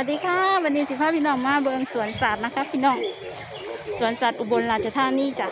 วัสดีค่ะ วันนี้สิพาพี่น้องมาเบิงสวนสัตว์นะคะพี่น้อง สวนสัตว์อุบลราชธานีจ้ะ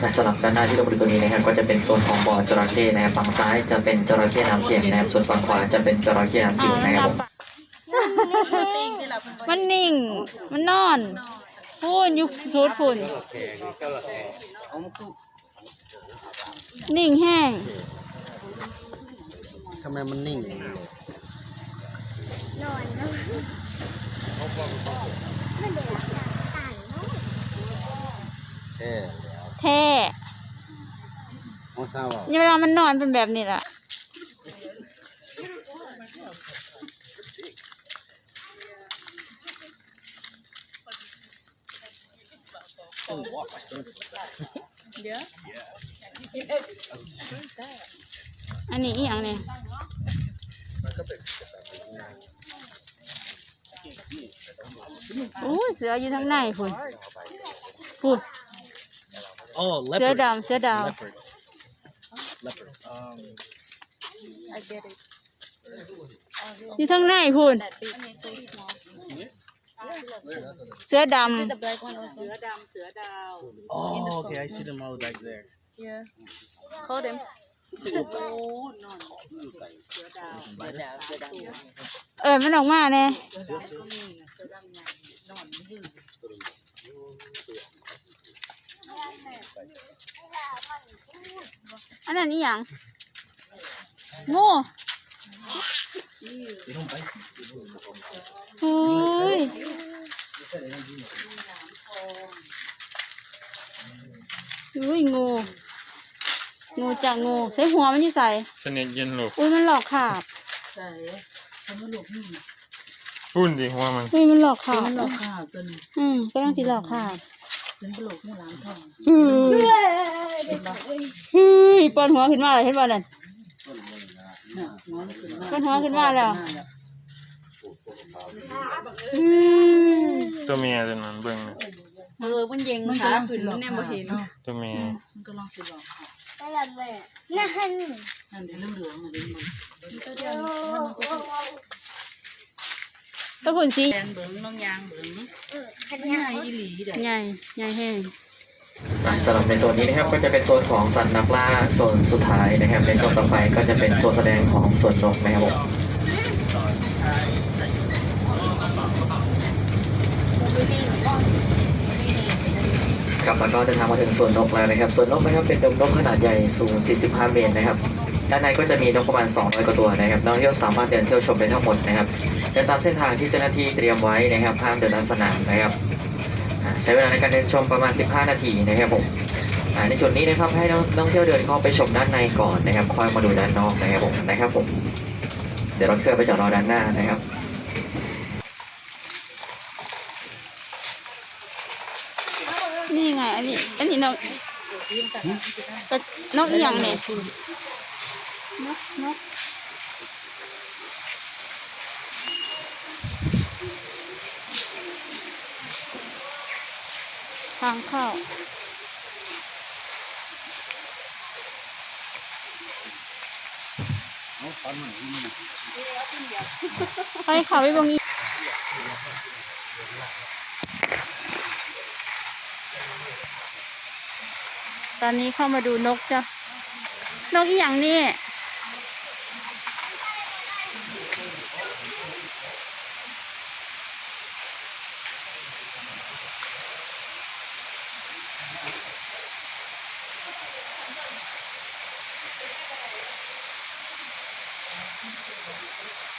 และสำหรับด้านหน้าที่เราบริตัวนี้นะครับก็จะเป็นโซนของบ่อจระเข้นะครับฝั่งซ้ายจะเป็นจระเข้น้ำเค็มนะครับส่วนฝั่งขวาจะเป็นจระเข้น้ำจืดนะครับผมมันนิ่ง มันนอนพูนยุบสูดพุ่นนิ่งแห้งทำไมมันนิ่งอย่างนี้เลยแค่แล้ วแท้มอเศร้าอะเวลามันนอนเป็นแบบนี้ล่ะอันนี้อีกอย่างเนี่ยอู้เสืออยู่ทั้งในพุ่นพุ่นโอ้เสือดำเสือดา ว leopard leopard um อยู่ทั้งในพุ่นเสือด oh okay I see them all back there Yeah. Call them. ำเออมันออกมาแน่อันนั้น อีหยังงูเฮ้ยอุ้ยงูงูจากงูใส่หัวมันที่ใส่สนิทเย็นหลบอุ้ยมันหลอกขาบพุ่นดิหัวมันอุ้ยมันหลอกขาบหลอกข่าวจนอืมก็ต้องสิหลอกขาบเป็นปลกเมื่อล้างทองอืม เฮ้ยปอนหัวขึ้นมาเลยเห็นป่ะนั่นน่ะน้องขึ้นมาปอนหัวขึ้นมาแล้วอืมตัวเมียตัวนั้นเบิ่งนะเออมันเย็งขาขึ้นมันแน่บ่เห็นตัวเมียมันก็ลองสิหลอกค่ะนั่นนั่นเดี๋ยวเหลืองๆน่ะเดี๋ยวมันก็ผุนสีแดงเบิ่งน้องยางเบิ่งคันไม่ยาใช่อีหลีเด้อใหญ่ใหญ่แห้งอะ สำหรับในโซนนี้นะครับก็จะเป็นโซนของสัตว์นักล่าโซนสุดท้ายนะครับ ในโซนต่อไปก็จะเป็นโซนแสดงของสวนนกนะครับผมครับแล้วก็เดินทางมาถึงสวนนกแล้วนะครับสวนนกนะครับเป็นดงนกขนาดใหญ่สูง 45 เมตรนะครับด้านในก็จะมีนกประมาณ 200 กว่าตัวนะครับนักท่องเที่ยวสามารถเดินเที่ยวชมได้ทั้งหมดนะครับเดินตามเส้นทางที่เจ้าหน้าที่เตรียมไว้นะครับห้ามเดินลัดสนามนะครับ ช้เวลาในการเดินชมประมาณ 15 นาทีนะครับผมในจุดนี้นะครับให้นักท่องเที่ยวเดินเข้าไปชมด้านในก่อนนะครับค่อยมาดูด้านนอกนะครับผมนะครับผมเดี๋ยวเราเคลื่อนไปจอดรอด้านหน้านะครับนี่ไงอันนี้อันนี้นกก็นกอียงเนี่ยนกนก ทางเข้า ไปเขาไปบงอีตอนนี้เข้ามาดูนกจ้ะ นกอีหยังนี่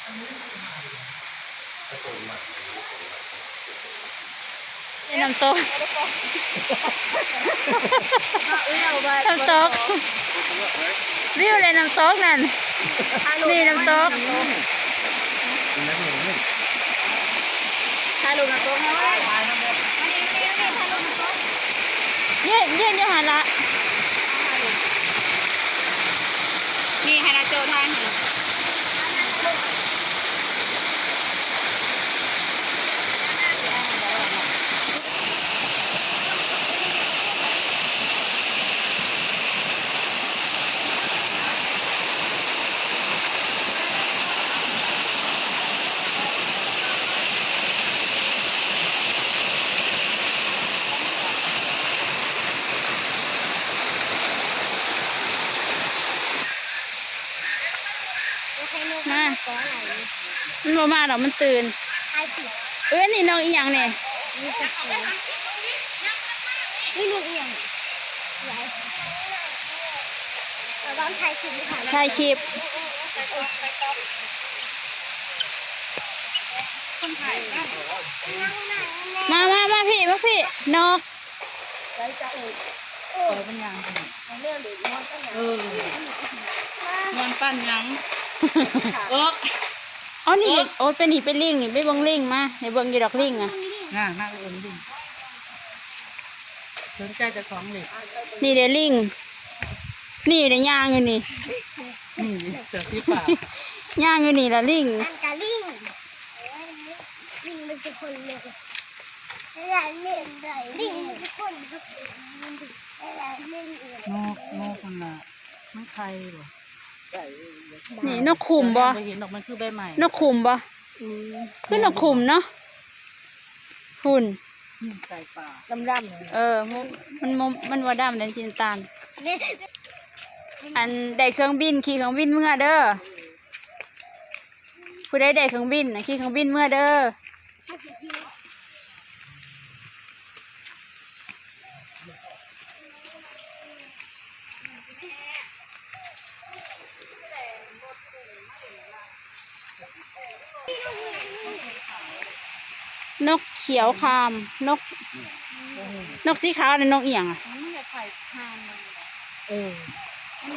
น้ำตกน้ำตกวิวเลยน้ำตกนั่น นี่น้ำตกรูปนะโต๊ะนะว่าถ่ยนะยืนยืนอยู่หันละนี่ให้นาโจทานให้ มามันบ่มาหรอกมันตื่นเอ้ยนี่น้องอีหยังเนี่ยนี่ลูกเอียงไหนเราต้องถ่ายคลิปค่ะถ่ายคลิปมามามาพี่ มาพี่นกเออเป็นยังเออมันปั้นยัง เอออ๋อนี่เด็กโอ้ยเป็นนี่เป็นลิงนี่ไปเบิ่งลิงมาในเบิ่งอยู่ดอกลิงอะน่าน่าเอิญดิสนใจจะของเหล็กนี่เด็ลิงนี่เด็ย่างอยู่นี่นี่เสือสีฟ้าย่างอยู่นี่ละลิงนั่นกะลิงลิงมันจะคนเลยเวลาเล่นได้ลิงมันจะคนครับเวลาเล่นเอื่อยนกนกมันน่ะมันใครหรอ นี่นกขุมบ่ไปเห็นดอกมันคือใบใหม่นกขุมบ่คือนกขุมเนาะหุ่นไก่ป่าดำดำเออมันมันมันมันว่าดำแดงจินตาลเนี่ยอันได้เครื่องบินขี่เครื่องบินเมื่อเด้อผู้ใดได้เครื่องบินนะขี่เครื่องบินเมื่อเด้อ นกเขียวคาม นก นกสีขาวน่ะนกเอียงอะเออ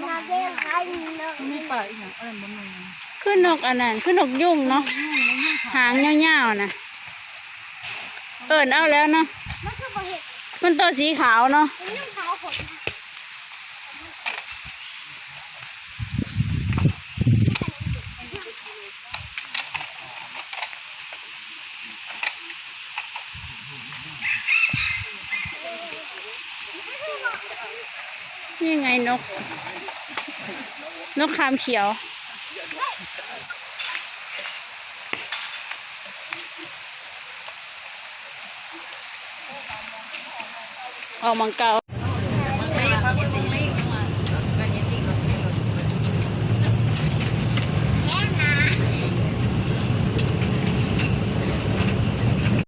มาเล่นใครเนาะไม่ป่าอีกอย่างอะไรมันมึงคือนกอันนั้นคือนกยุ่งเนาะหางยาวๆนะเอิญเอาแล้วเนาะมันคือบ่เห็นมันตัวสีขาวเนาะ มันนุ่งขาวขน นี่ไงนก นกคามเขียว ออกมังเกา